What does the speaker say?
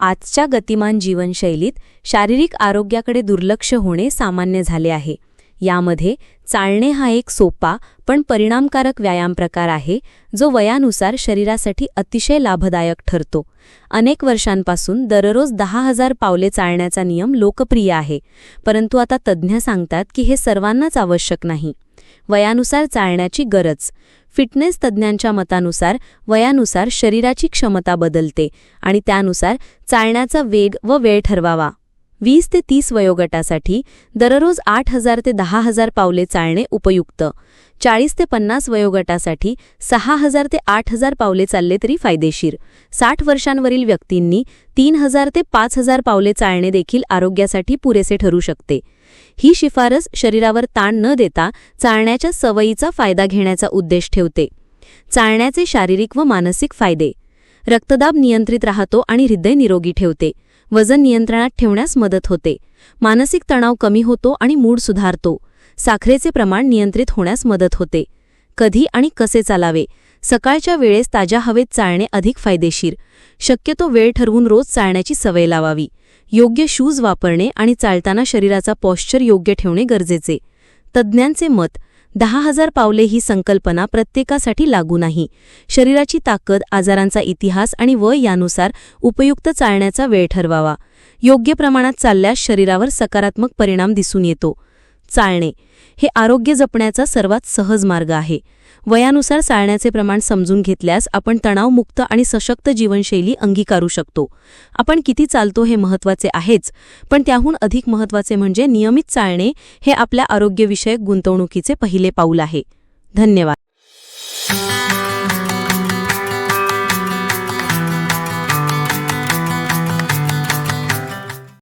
आजच्या गतिमान जीवनशैलीत शारीरिक आरोग्याकडे दुर्लक्ष होणे सामान्य झाले आहे. यामध्ये चालणे हा एक सोपा पण परिणामकारक व्यायाम प्रकार आहे जो वयानुसार शरीरासाठी अतिशय लाभदायक ठरतो. अनेक वर्षांपासून दररोज दहा हजार पावले चालण्याचा नियम लोकप्रिय आहे परंतु आता तज्ज्ञ सांगतात की हे सर्वांनाच आवश्यक नाही. वयानुसार चालण्याची गरज. फिटनेस तज्ज्ञांच्या मतानुसार वयानुसार शरीराची क्षमता बदलते आणि त्यानुसार चालण्याचा वेग व वेळ ठरवावा. वीस ते तीस वयोगटासाठी दररोज आठ हजार ते दहा हजार पावले चालणे उपयुक्त. चाळीस ते पन्नास वयोगटासाठी सहा हजार ते आठ हजार पावले चालले तरी फायदेशीर. साठ वर्षांवरील व्यक्तींनी तीन हजार ते पाच हजार पावले चालणे देखील आरोग्यासाठी पुरेसे ठरू शकते. ही शिफारस शरीरावर ताण न देता चालण्याच्या सवयीचा फायदा घेण्याचा उद्देश ठेवते. चालण्याचे शारीरिक व मानसिक फायदे. रक्तदाब नियंत्रित राहतो आणि हृदय निरोगी ठेवते. वजन नियंत्रणात ठेवण्यास मदत होते. मानसिक तणाव कमी होतो आणि मूड सुधारतो. साखरेचे प्रमाण नियंत्रित होण्यास मदत होते. कधी आणि कसे चालावे? सकाळच्या वेळेस ताज्या हवेत चालणे अधिक फायदेशीर. शक्यतो वेळ ठरवून रोज चालण्याची सवय लावावी. योग्य शूज वापरणे आणि चालताना शरीराचा पॉश्चर योग्य ठेवणे गरजेचे. तज्ज्ञांचे मत दहा हजार पावले ही संकल्पना प्रत्येकासाठी लागू नाही. शरीराची ताकद आजारांचा इतिहास आणि वय यानुसार उपयुक्त चालण्याचा वेळ ठरवावा. योग्य प्रमाणात चालल्यास शरीरावर सकारात्मक परिणाम दिसून येतो. चालणे हे आरोग्य जपण्याचा सर्वात सहज मार्ग आहे. वयानुसार चालण्याचे प्रमाण समजून घेतल्यास आपण तणावमुक्त आणि सशक्त जीवनशैली अंगीकारू शकतो. आपण किती चालतो हे महत्त्वाचे आहेच पण त्याहून अधिक महत्त्वाचे म्हणजे नियमित चालणे हे आपल्या आरोग्यविषयक गुंतवणुकीचे पहिले पाऊल आहे. धन्यवाद.